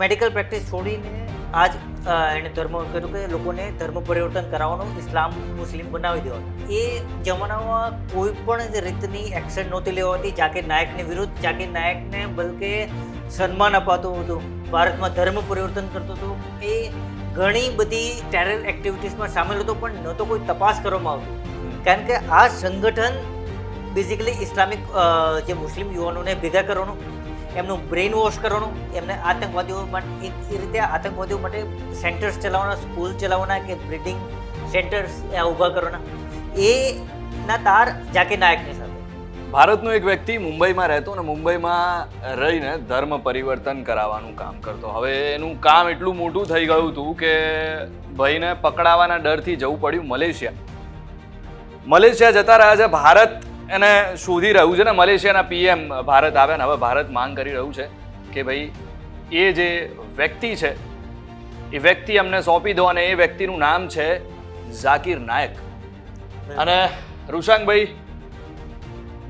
Medical practice છોડીને આજ એણે ધર્મ કર્યું કે લોકોને ધર્મ પરિવર્તન કરાવવાનું ઇસ્લામ મુસ્લિમ બનાવી દેવાનું. એ જમાનામાં કોઈ પણ રીતની એક્શન નહોતી લેવાતી. જાકીર નાયકની વિરુદ્ધ જાકીર નાયકને બલકે સન્માન અપાતું હતું. ભારતમાં ધર્મ પરિવર્તન કરતો હતો. એ ઘણી બધી ટેરર એક્ટિવિટીઝમાં સામેલ હતો પણ ન તો કોઈ તપાસ કરવામાં આવતી. કારણ કે આ સંગઠન બેઝિકલી ઇસ્લામિક જે મુસ્લિમ યુવાનોને ભેગા કરવાનું એમનું બ્રેઇન વોશ કરવાનું, એમને આતંકવાદીઓ માટે એક રીતે આતંકવાદીઓ માટે સેન્ટર્સ ચલાવવાના સ્કૂલ ચલાવવાના કે બ્રિડિંગ સેન્ટર્સ ઊભા કરવાના. એના તાર જાકે નાયકની સાથે. ભારતનો એક વ્યક્તિ મુંબઈમાં રહેતો અને મુંબઈમાં રહીને ધર્મ પરિવર્તન કરાવવાનું કામ કરતો. હવે એનું કામ એટલું મોટું થઈ ગયું હતું કે ભાઈને પકડાવાના ડરથી જવું પડ્યું મલેશિયા. મલેશિયા જતા રહ્યા છે ભારત એને શોધી રહ્યું છે ને મલેશિયાના પીએમ ભારત આવ્યા ને હવે ભારત માંગ કરી રહ્યું છે કે ભાઈ, એ જે વ્યક્તિ છે, એ વ્યક્તિ અમને સોંપી દો અને એ વ્યક્તિનું નામ છે ઝાકીર નાયક. અને રૂશાંગભાઈ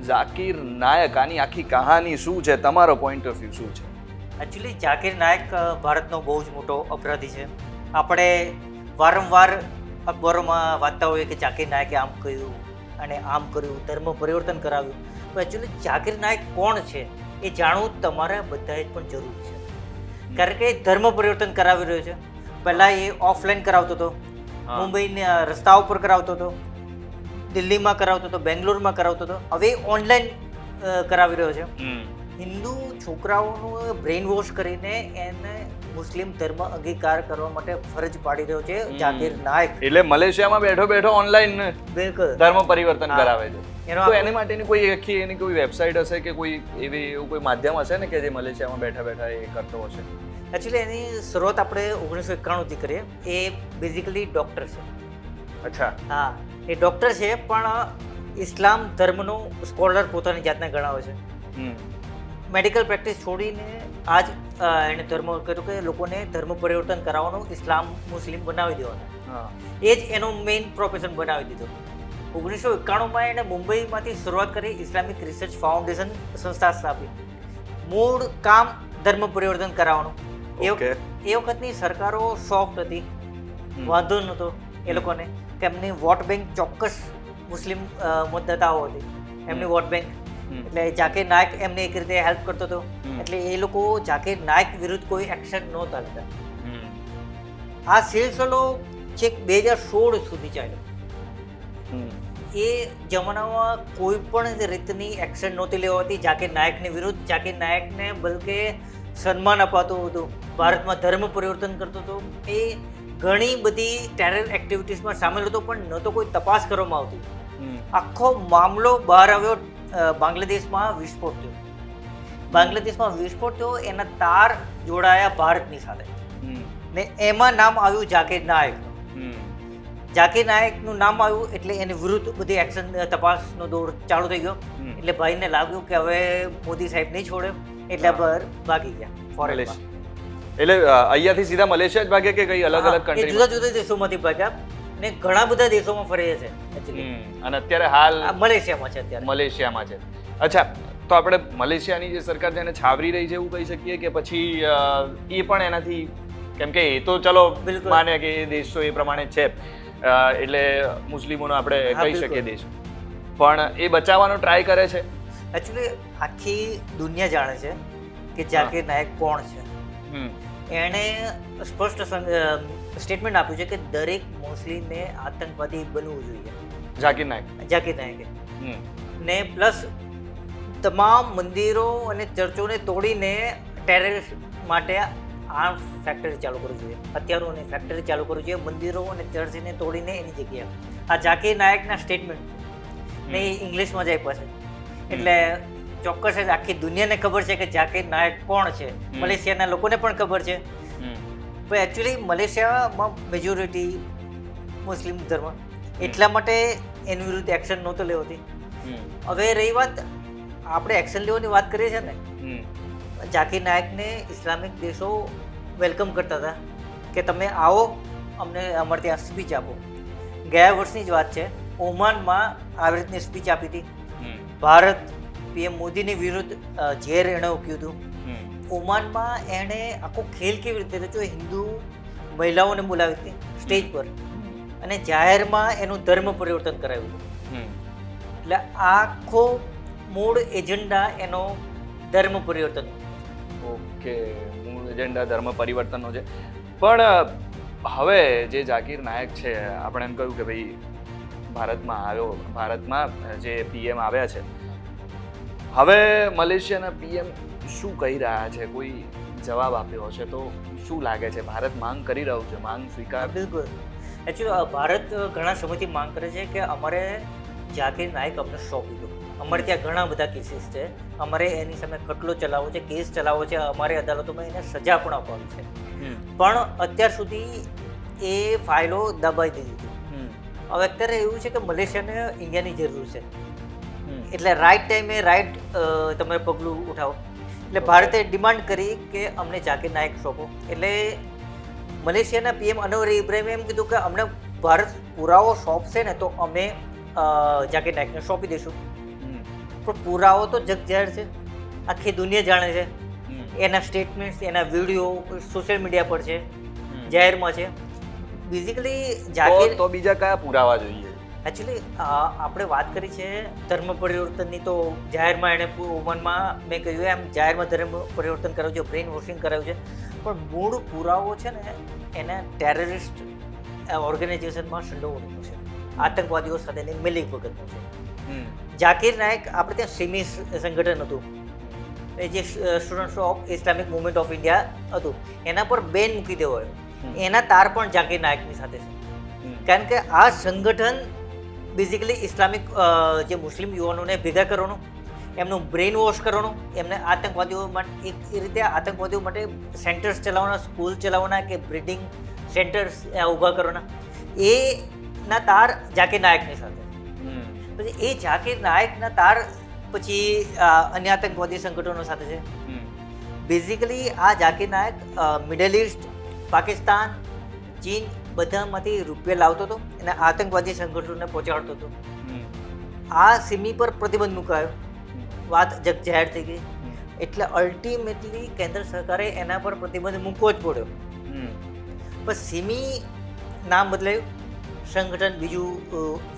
ઝાકીર નાયક, આની આખી કહાની શું છે? તમારો પોઈન્ટ ઓફ વ્યૂ શું છે? એકચ્યુઅલી ઝાકીર નાયક ભારતનો બહુ જ મોટો અપરાધી છે. આપણે વારંવાર અખબારોમાં વાંચતા હોઈએ કે જાકીર નાયકે આમ કર્યું અને આમ કર્યું ધર્મ પરિવર્તન કરાવ્યું. તો એકચ્યુઅલી જાકીર નાયક કોણ છે એ જાણવું તમારે બધાએ જ પણ જરૂર છે. કારણ કે ધર્મ પરિવર્તન કરાવી રહ્યો છે. પહેલાં એ ઓફલાઈન કરાવતો હતો. મુંબઈના રસ્તા ઉપર કરાવતો હતો. દિલ્હીમાં કરાવતો હતો બેંગ્લોરમાં કરાવતો હતો. હવે ઓનલાઈન કરાવી રહ્યો છે. હિન્દુ છોકરાઓનું બ્રેઇન વોશ કરીને એને મુસ્લિમ ધર્મ અંગીકાર કરવા માટે ફરજ પાડી રહ્યો છે. જાકીર નાયક. એટલે મલેશિયામાં બેઠો બેઠો ઓનલાઈન બિલકુલ. ધર્મ પરિવર્તન કરાવે છે. એનો એની માટેની કોઈ આખી એની કોઈ વેબસાઇટ હશે કે કોઈ એવી એવું કોઈ માધ્યમ હશે ને કે જે મલેશિયામાં બેઠા બેઠા એ કરતો હશે? એકચ્યુઅલી એની શરૂઆત આપણે ઓગણીસો એકાણુંથી કરીએ. એ બેઝિકલી ડૉક્ટર છે. અચ્છા. હા. એ ડૉક્ટર છે પણ ઇસ્લામ ધર્મનો સ્કોલર પોતાની જાતને ગણાવે છે. મેડિકલ પ્રેક્ટિસ છોડીને આજ એણે ધર્મ કર્યું કે લોકોને ધર્મ પરિવર્તન કરાવવાનું ઇસ્લામ મુસ્લિમ બનાવી દેવાનું. એ જ એનો મેઇન પ્રોફેશન બનાવી દીધો. ઓગણીસો એકાણુંમાં એણે મુંબઈમાંથી શરૂઆત કરી ઇસ્લામિક રિસર્ચ ફાઉન્ડેશન સંસ્થા સ્થાપી. મૂળ કામ ધર્મ પરિવર્તન કરાવવાનું. એ વખ- એ વખતની સરકારો સોફ્ટ હતી. વાંધો નહોતો. એ લોકોને કે એમની વોટ બેંક ચોક્કસ મુસ્લિમ મતદાતાઓ હતી. એમની વોટ બેંક. એટલે જાકીર નાયક એમને એક રીતે હેલ્પ કરતો હતો. એટલે એ લોકો જાકીર નાયક વિરુદ્ધ કોઈ એક્શન નહોતા લેતા આ સિલસિલો છેક બે હજાર સોળ સુધી ચાલ્યો. એ જમાનામાં કોઈ પણ રીતની એક્શન નહોતી લેવાતી. જાકીર નાયકની વિરુદ્ધ જાકીર નાયકને બલકે સન્માન અપાતું હતું. ભારતમાં ધર્મ પરિવર્તન કરતો હતો. એ ઘણી બધી ટેરર એક્ટિવિટીઝમાં સામેલ હતો પણ ન તો કોઈ તપાસ કરવામાં આવતી. આખો મામલો બહાર આવ્યો. બાંગ્લાદેશમાં વિસ્ફોટ થયો બાંગ્લાદેશમાં વિસ્ફોટ થયો એના તાર જોડાયા ભારતની સાથે. ને એમાં નામ આવ્યું જાકીર નાયક. હમ. જાકીર નાયકનું નામ આવ્યું એટલે એની વિરુદ્ધ બધી એક્શન તપાસનો દોર ચાલુ થઈ ગયો. એટલે ભાઈને લાગ્યું કે હવે મોદી સાહેબ નહીં છોડે એટલે. બહાર ભાગી ગયા ફોરેન એટલે અહીંયાથી સીધા મલેશિયા જ ભાગ્યા કે કઈ અલગ અલગ કન્ટ્રી જુદા જુદા દેશોમાંથી ભાગ્યા. ને ઘણા બધા દેશોમાં ફરે છે એકચ્યુઅલી અને અત્યારે હાલ મલેશિયામાં છે અત્યારે. મલેશિયામાં છે. અચ્છા તો આપણે મલેશિયાની જે સરકાર છે એને છાવરી રહી છે એવું કહી શકીએ કે પછી એ પણ એનાથી કેમ કે એ તો ચલો. માને કે એ દેશ તો એ પ્રમાણે છે. એટલે મુસ્લિમોનો આપણે કહી શકીએ દેશ. પણ એ બચાવવાનો ટ્રાય કરે છે? એકચ્યુઅલી આખી દુનિયા જાણે છે કે જાકીર નાયક કોણ છે? એણે સ્પષ્ટ સ્ટેટમેન્ટ આપ્યું છે કે દરેક મુસ્લિમને આતંકવાદી બનવું જોઈએ. ઝાકીર નાયક. જાકીર નાયકે. ને પ્લસ તમામ મંદિરો અને ચર્ચોને તોડીને ટેરરિસ્ટ માટે આર્મ ફેક્ટરી ચાલુ કરવું જોઈએ. હથિયારોની ફેક્ટરી ચાલુ કરવી જોઈએ મંદિરો અને ચર્ચને તોડીને એની જગ્યાએ. આ ઝાકીર નાયકના સ્ટેટમેન્ટ ને એ ઇંગ્લિશમાં જાય પાસે એટલે ચોક્કસ જ આખી દુનિયાને ખબર છે કે જાકીર નાયક કોણ છે? મલેશિયાના લોકોને પણ ખબર છે. પણ એકચ્યુઅલી મલેશિયામાં મેજોરિટી મુસ્લિમ ધર્મ. એટલા માટે એની વિરુદ્ધ એક્શન નહોતો લેવાતી. હવે રહી વાત આપણે એક્શન લેવાની વાત કરીએ છીએ ને જાકીર નાયકને ઇસ્લામિક દેશો વેલકમ કરતા હતા કે તમે આવો અમને અમારે ત્યાં સ્પીચ આપો. ગયા વર્ષની જ વાત છે ઓમાનમાં આવી રીતની સ્પીચ આપી હતી. ભારત પીએમ મોદીની વિરુદ્ધ ઝેર એણે ઉક્યું હતું ઓમાનમાં એણે આખો ખેલ કેવી રીતે રચ્યો? હિન્દુ મહિલાઓને બોલાવી હતી સ્ટેજ પર. અને જાહેરમાં એનું ધર્મ પરિવર્તન કરાવ્યું હતું. એટલે આખો મૂળ એજન્ડા એનો ધર્મ પરિવર્તન. ઓકે મૂળ એજન્ડા ધર્મ પરિવર્તનનો છે. પણ હવે જે જાકીર નાયક છે આપણે એમ કહ્યું કે ભાઈ ભારતમાં આવ્યો ભારતમાં જે પીએમ આવ્યા છે હવે મલેશિયાના પીએમ શું કહી રહ્યા છે? કોઈ જવાબ આપ્યો હશે તો શું લાગે છે? ભારત માંગ કરી રહ્યું છે માંગ સ્વીકાર? બિલકુલ. એકચ્યુઅલી ભારત ઘણા સમયથી માંગ કરે છે કે અમારે જાકીર નાયક અમને સોંપી દો. અમારે ત્યાં ઘણા બધા કેસીસ છે. અમારે એની સામે ખટલો ચલાવવો છે કેસ ચલાવવો છે અમારી અદાલતોમાં એને સજા પણ આપવાની છે. પણ અત્યાર સુધી એ ફાઇલો દબાઈ દીધી હતી. હવે અત્યારે એવું છે કે મલેશિયાને ઇન્ડિયાની જરૂર છે. એટલે રાઈટ ટાઈમે રાઈટ તમે પગલું ઉઠાવો. એટલે ભારતે ડિમાન્ડ કરી કે અમને જાકીર નાયક સોંપો. એટલે મલેશિયાના પીએમ અનવર ઇબ્રાહિમે એમ કીધું કે અમને ભારત પુરાવો સોંપશે ને તો અમે જાકીર નાયકને સોંપી દઈશું. પણ પુરાવો તો જગ જાહેર છે. આખી દુનિયા જાણે છે. એના સ્ટેટમેન્ટ્સ એના વીડિયો સોશિયલ મીડિયા પર છે. જાહેરમાં છે. બેઝિકલી તો જાકીર તો બીજા કયા પુરાવા જોઈએ? એકચ્યુઅલી આપણે વાત કરી છે ધર્મ પરિવર્તનની તો જાહેરમાં એણે ઓમાનમાં મેં કહ્યું એમ જાહેરમાં ધર્મ પરિવર્તન કરાવ્યું છે બ્રેઇન વોશિંગ કરાવ્યું છે. પણ મૂળ પુરાવો છે ને એને ટેરરિસ્ટ ઓર્ગેનાઇઝેશનમાં સંડોવણીનો છે. આતંકવાદીઓ સાથેની મિલી ભગતનો છે. જાકીર નાયક આપણે ત્યાં સિમી સંગઠન હતું. એ જે students of Islamic movement of India હતું. એના પર બેન મૂકી દેવો. એના તાર પણ જાકીર નાયકની સાથે છે. કારણ કે આ સંગઠન બેઝિકલી ઇસ્લામિક જે મુસ્લિમ યુવાનોને ભેગા કરવાનું એમનું બ્રેઇન વોશ કરવાનું એમને આતંકવાદીઓ માટે એક એ રીતે આતંકવાદીઓ માટે સેન્ટર્સ ચલાવવાના સ્કૂલ ચલાવવાના કે બ્રિડિંગ સેન્ટર્સ ઊભા કરવાના. એના તાર જાકે નાયકની સાથે. પછી એ જાકે નાયકના તાર પછી અન્ય આતંકવાદી સંગઠનો સાથે છે. બેઝિકલી આ જાકીર નાયક મિડલ ઇસ્ટ પાકિસ્તાન ચીન બધામાંથી રૂપિયા લાવતો હતો અને આતંકવાદી સંગઠનોને પહોંચાડતો હતો. આ સિમી પર પ્રતિબંધ મુકાયો. વાત જગ જાહેર થઈ ગઈ. એટલે અલ્ટિમેટલી કેન્દ્ર સરકારે એના પર પ્રતિબંધ મૂકવો જ પડ્યો. પણ સિમી નામ બદલાયું. સંગઠન બીજું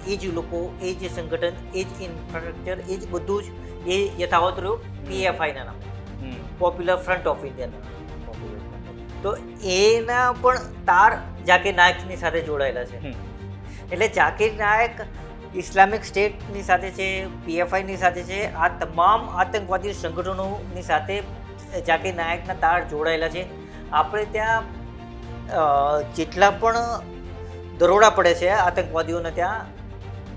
એ જ લોકો એ જ સંગઠન એ જ ઇન્ફ્રાસ્ટ્રક્ચર એ જ બધું જ એ યથાવત રહ્યું. પીએફઆઈના નામ. પોપ્યુલર ફ્રન્ટ ઓફ ઇન્ડિયાના તો એના પણ તાર જાકીર નાયકની સાથે જોડાયેલા છે. એટલે જાકીર નાયક ઇસ્લામિક સ્ટેટની સાથે છે પીએફઆઈની સાથે છે આ તમામ આતંકવાદી સંગઠનોની સાથે જાકીર નાયકના તાર જોડાયેલા છે. આપણે ત્યાં જેટલા પણ દરોડા પડે છે આતંકવાદીઓને ત્યાં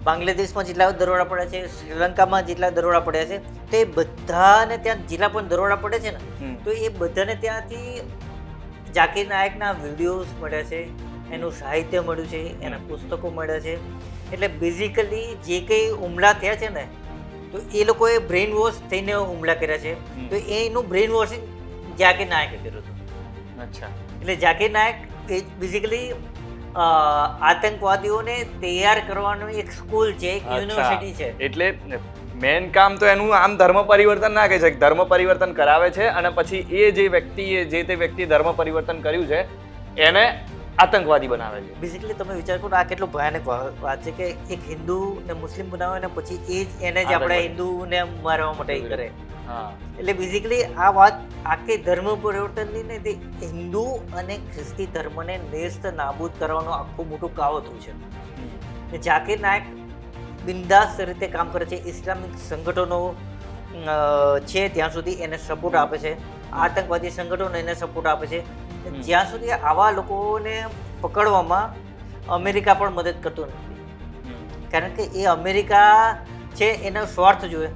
બાંગ્લાદેશમાં જેટલા દરોડા પડે છે શ્રીલંકામાં જેટલા દરોડા પડ્યા છે તે બધાને ત્યાં જેટલા પણ દરોડા પડે છે ને તો એ બધાને ત્યાંથી જાકીર નાયકના વિડીયોઝ મળ્યા છે એનું સાહિત્ય મળ્યું છે એના પુસ્તકો મળ્યા છે. એટલે બેઝિકલી જે કંઈ હુમલા થયા છે ને તો એ લોકોએ બ્રેઇન વોશ થઈને હુમલા કર્યા છે. તો એનું બ્રેઇન વોશિંગ જાકીર નાયકે કર્યું હતું. અચ્છા. એટલે જાકીર નાયક એ બેઝિકલી આતંકવાદીઓને તૈયાર કરવાનું એક સ્કૂલ છે એક યુનિવર્સિટી છે. એટલે મેન કામ તો એનું આમ ધર્મ પરિવર્તન ના કહે છે. ધર્મ પરિવર્તન કરાવે છે અને પછી એ જે વ્યક્તિએ જે તે વ્યક્તિ ધર્મ પરિવર્તન કર્યું છે એને આતંકવાદી બનાવે છે. બેઝિકલી તમે વિચાર કરો આ કેટલું ભયાનક વાત છે કે એક હિન્દુ ને મુસ્લિમ બનાવે ને પછી એ જ એને જ આપણે. હિન્દુને મારવા માટે કરે. એટલે બેઝિકલી આ વાત આખી ધર્મ પરિવર્તનની ને તે હિન્દુ અને ખ્રિસ્તી ધર્મને નેસ્ત નાબૂદ કરવાનું આખું મોટું કાવતું છે. જાકીર નાયક બિંદાસ રીતે કામ કરે છે. ઇસ્લામિક સંગઠનો છે ત્યાં સુધી એને સપોર્ટ આપે છે. આતંકવાદી સંગઠનો એને સપોર્ટ આપે છે. જ્યાં સુધી આવા લોકોને પકડવામાં અમેરિકા પણ મદદ કરતું નથી. કારણ કે એ અમેરિકા છે એનો સ્વાર્થ જોઈએ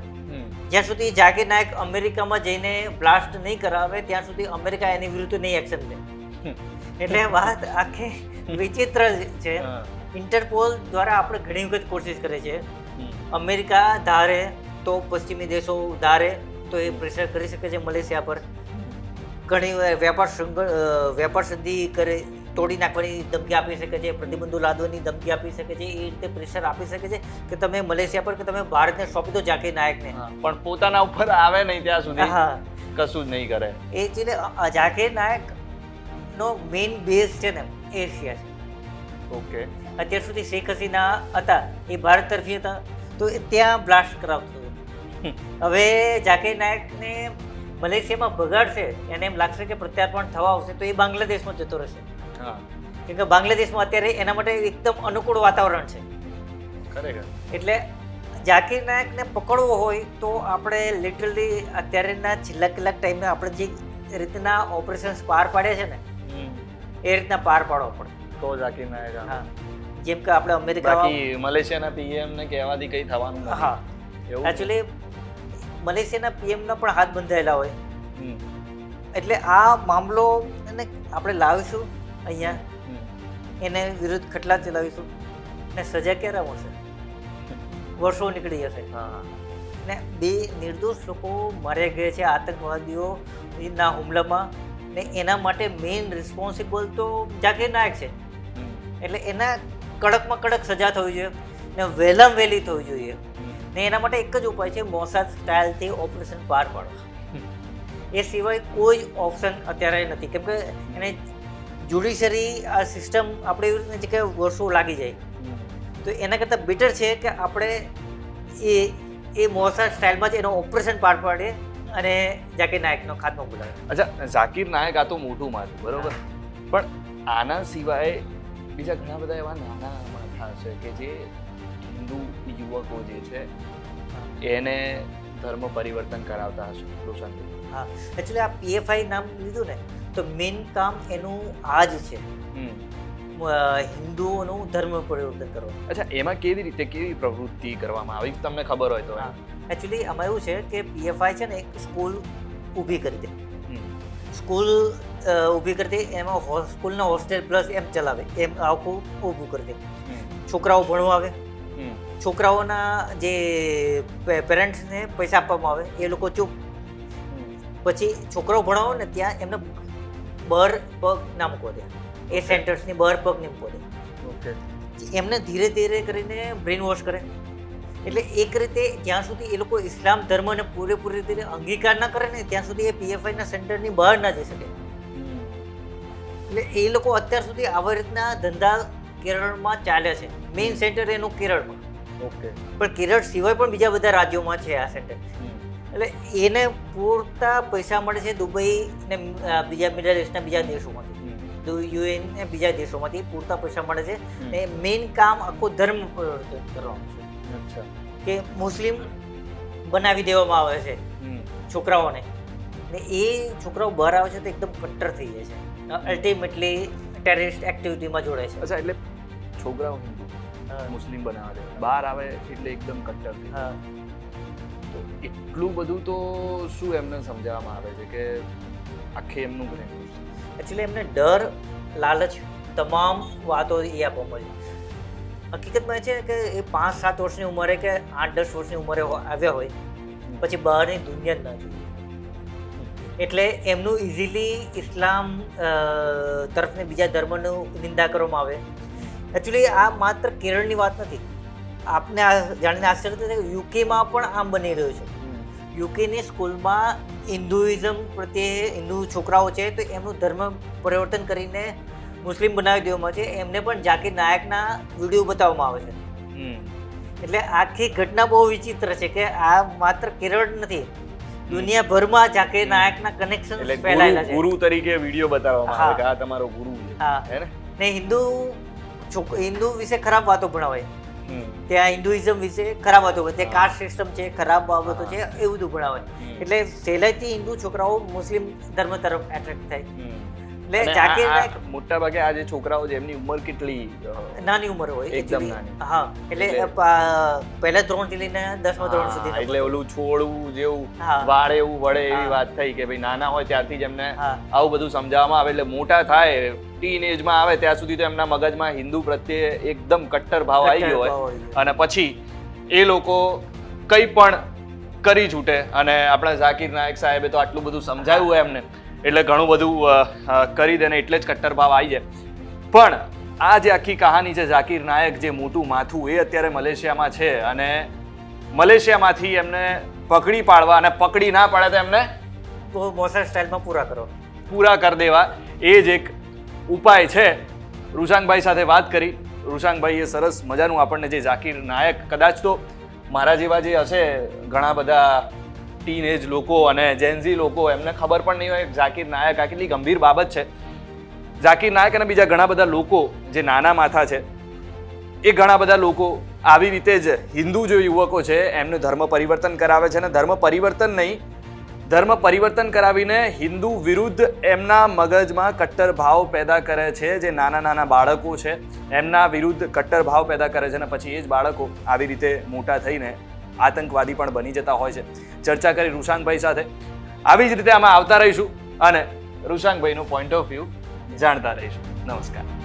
જ્યાં સુધી જાગીર નાયક અમેરિકામાં જઈને બ્લાસ્ટ નહીં કરાવે ત્યાં સુધી અમેરિકા એની વિરુદ્ધ નહીં એક્શન લે. એટલે વાત આખી વિચિત્ર છે. ઇન્ટરપોલ દ્વારા આપણે ઘણી વખત કોશિશ કરે છે. અમેરિકા ધારે તો પશ્ચિમી દેશો ધારે તો એ પ્રેશર કરી શકે છે મલેશિયા પર. ઘણી વેપાર વેપાર સંધિ કરે તોડી નાખવાની ધમકી આપી શકે છે પ્રતિબંધો લાદવાની ધમકી આપી શકે છે એ રીતે પ્રેશર આપી શકે છે કે તમે મલેશિયા પર કે તમે ભારતને સોંપી દો જાકીર નાયકને. પણ પોતાના ઉપર આવે નહીં ત્યાં સુધી. હા. કશું જ નહીં કરે. એ છે ઝાકીર નાયક નો મેઇન બેઝ છે ને એશિયા છે. ઓકે. અત્યાર સુધી શેખ હસીના હતા એ ભારત તરફી હતા તો ત્યાં બ્લાસ્ટ કરાવતું હતું. હવે જાકીર નાયકને મલેશિયામાં બગાડશે એને એમ લાગશે કે પ્રત્યાર્પણ થવા આવશે તો એ બાંગ્લાદેશમાં જતો રહેશે. હા. કેમ કે બાંગ્લાદેશમાં અત્યારે એના માટે એકદમ અનુકૂળ વાતાવરણ છે. ખરેખર. એટલે જાકીર નાયકને પકડવો હોય તો આપણે લિટરલી અત્યારેના છેલ્લા કેટલાક ટાઈમે આપણે જે રીતના ઓપરેશન્સ પાર પાડ્યા છે ને એ રીતના પાર પાડવો પડે. તો જાકીર નાયક હા. જેમ કે આપણે અમેરિકા મલેશિયાના પીએમ ને કહેવાથી કઈ થવાનું હા. એકચ્યુઅલી મલેશિયાના પીએમના પણ હાથ બંધાયેલા હોય. એટલે આ મામલો એને આપણે લાવીશું અહીંયા. એને વિરુદ્ધ ખટલા ચલાવીશું. ને સજા ક્યારે મળશે? વર્ષો નીકળી જશે. હા. ને બે નિર્દોષ લોકો માર્યા ગયા છે આતંકવાદીઓના હુમલામાં. ને એના માટે મેઇન રિસ્પોન્સિબલ તો જાકીર નાયક છે. એટલે એના કડકમાં કડક સજા થવી જોઈએ ને વહેલામાં વહેલી થવી જોઈએ. ને એના માટે એક જ ઉપાય છે મોસાદ સ્ટાઇલથી ઓપરેશન પાર પાડવા. એ સિવાય કોઈ ઓપ્શન અત્યારે નથી. કેમ કે એને જ્યુડિશરી આ સિસ્ટમ આપણે એવી રીતના છે કે વર્ષો લાગી જાય. તો એના કરતાં બેટર છે કે આપણે એ એ મોસાદ સ્ટાઇલમાં જ એનો ઓપરેશન પાર પાડીએ અને જાકીર નાયકનો ખાતમો બોલાવે. અચ્છા ઝાકીર નાયક આ તો મોટું માથું બરાબર? પણ આના સિવાય બીજા ઘણા બધા એવા નાના માથા છે કે જે હિન્દુ યુવકો જે છે એને ધર્મ પરિવર્તન કરાવતા હશે રોશનભાઈ હા એકચ્યુઅલી આ પીએફઆઈ નામ લીધું ને તો મેઇન કામ એનું આ જ છે. હિન્દુઓનું ધર્મ પરિવર્તન કરવાનું. અચ્છા એમાં કેવી રીતે કેવી પ્રવૃત્તિ કરવામાં આવી? તમને ખબર હોય તો. એકચ્યુઅલી આમાં એવું છે કે પીએફઆઈ છે ને એક સ્કૂલ ઊભી કરી દે. સ્કૂલ ઊભી કરી દે એમાં સ્કૂલના હોસ્ટેલ પ્લસ એમ ચલાવે. એમ આખું ઊભું કરી દે છોકરાઓ ભણવા આવે. છોકરાઓના જે પેરેન્ટ્સને પૈસા આપવામાં આવે એ લોકો ચૂપ. પછી છોકરાઓ ભણાવો ને ત્યાં એમને બર પગ ના મૂકવા દે. એ સેન્ટર્સની બર પગ નહીં મૂકવા દે. એમને ધીરે ધીરે કરીને બ્રેન વોશ કરે. એટલે એક રીતે જ્યાં સુધી એ લોકો ઇસ્લામ ધર્મને પૂરેપૂરી રીતે અંગીકાર ના કરે ને ત્યાં સુધી એ પીએફઆઈના સેન્ટરની બહાર ના જઈ શકે. એટલે એ લોકો અત્યાર સુધી આવી રીતના ધંધા કેરળમાં ચાલે છે. મેઇન સેન્ટર એનું કેરળમાં. ઓકે. પણ કેરળ સિવાય પણ બીજા બધા રાજ્યોમાં છે આ સેન્ટર એટલે એને પૂરતા પૈસા મળે છે દુબઈ ને બીજા મિડલ ઇસ્ટના બીજા દેશોમાંથી. યુએન ને બીજા દેશોમાંથી પૂરતા પૈસા મળે છે. ને મેઇન કામ આખું ધર્મ કરવાનું છે. કે મુસ્લિમ બનાવી દેવામાં આવે છે. છોકરાઓને. ને એ છોકરાઓ બહાર આવે છે તો એકદમ કટ્ટર થઈ જાય છે. અલ્ટિમેટલી ટેરરિસ્ટ એક્ટિવિટીમાં જોડાય છે. અચ્છા એટલે છોકરાઓ હિન્દુ મુસ્લિમ બનાવે છે. બહાર આવે એટલે એકદમ કટ્ટર થઈ હા. તો એટલું બધું તો શું એમને સમજાવવામાં આવે છે કે આખે એમનું બ્રેન એકચ્યુઅલી એમને ડર લાલચ તમામ વાતો એ આપવામાં છે હકીકતમાં એ છે કે એ પાંચ સાત વર્ષની ઉંમરે કે આઠ દસ વર્ષની ઉંમરે આવ્યા હોય. પછી બહારની દુનિયા જ ના જોઈએ. એટલે એમનું ઇઝીલી ઇસ્લામ તરફને બીજા ધર્મનું નિંદા કરવામાં આવે. એકચ્યુઅલી આ માત્ર કેરળની વાત નથી. આપને આ જાણીને આશ્ચર્ય થશે કે યુકેમાં પણ આમ બની રહ્યું છે. યુકેની સ્કૂલમાં હિન્દુઇઝમ પ્રત્યે હિન્દુ છોકરાઓ છે તો એમનું ધર્મ પરિવર્તન કરીને મુસ્લિમ બનાવી દેવામાં છે એમને પણ જાકીર નાયકના વીડિયો બતાવવામાં આવે છે. એટલે આખી ઘટના બહુ વિચિત્ર છે કે આ માત્ર કેરળ નથી દુનિયાભરમાં જાકે નાયકના કનેક્શન ફેલાયેલા છે. ગુરુ તરીકે વીડિયો બતાવવામાં આવે કે આ તમારો ગુરુ છે. હા. ને? ને હિન્દુ હિન્દુ વિશે ખરાબ વાતો ભણાવાય. ત્યાં હિન્દુઇઝમ વિશે ખરાબ વાતો તે કાસ્ટ સિસ્ટમ છે ખરાબ બાબતો છે એવું બધું ભણાવે એટલે સહેલાઈથી હિન્દુ છોકરાઓ મુસ્લિમ ધર્મ તરફ એટ્રેક્ટ થાય. એટલે જાકીર મોટા ભાગે આ જે છોકરાઓ છે એમની ઉંમર કેટલી નાની ઉંમર હોય એકદમ નાની. હા એટલે પહેલા પ- થી લઈને દસમા ધોરણ સુધી એટલે ઓલું છોડવું જેવું. વાળે એવું વળે એવી વાત થઈ કે ભાઈ નાના હોય ત્યારથી જ એમને આવું બધું સમજાવવામાં આવે એટલે મોટા થાય ટીન એજમાં આવે ત્યાં સુધી તો એમના મગજમાં હિન્દુ પ્રત્યે એકદમ કટ્ટર ભાવ આવી ગયો હોય. અને પછી એ લોકો કંઈ પણ કરી છૂટે અને આપણા ઝાકીર નાયક સાહેબે તો આટલું બધું સમજાવ્યું હોય એમને એટલે ઘણું બધું કરી દે ને એટલે જ કટ્ટર ભાવ આવી જાય. પણ આ જે આખી કહાની છે ઝાકીર નાયક જે મોટું માથું એ અત્યારે મલેશિયામાં છે અને મલેશિયામાંથી એમને પકડી પાડવા અને પકડી ના પાડે તો એમને મોસર સ્ટાઇલમાં પૂરા કરો. પૂરા કરી દેવા. એ જ એક ઉપાય છે. રૂશાંગભાઈ સાથે વાત કરી. રૂશાંગભાઈએ સરસ મજાનું આપણને જે ઝાકીર નાયક કદાચ તો મારા જેવા જે હશે ઘણા બધા ટીન એજ લોકો અને જેન્ઝી લોકો, એમને ખબર પણ નહીં હોય ઝાકીર નાયક આ કેટલી ગંભીર બાબત છે. ઝાકીર નાયક અને બીજા ઘણા બધા લોકો જે નાના માથા છે, એ ઘણા બધા લોકો આવી રીતે જ હિન્દુ જે યુવકો છે, એમનું ધર્મ પરિવર્તન કરાવે છે અને ધર્મ પરિવર્તન નહીં, ધર્મ પરિવર્તન કરાવીને હિન્દુ વિરુદ્ધ એમના મગજમાં કટ્ટર ભાવ પેદા કરે છે, જે નાના નાના બાળકો છે, એમના વિરુદ્ધ કટ્ટર ભાવ પેદા કરે છે અને પછી એ જ બાળકો આવી રીતે મોટા થઈને આતંકવાદી પણ બની જતા હોય છે. ચર્ચા કરી રૂશાંગભાઈ સાથે. આવી જ રીતે આમાં આવતા રહીશું અને રૂશાંગભાઈનું પોઈન્ટ ઓફ વ્યૂ જાણતા રહીશું. નમસ્કાર.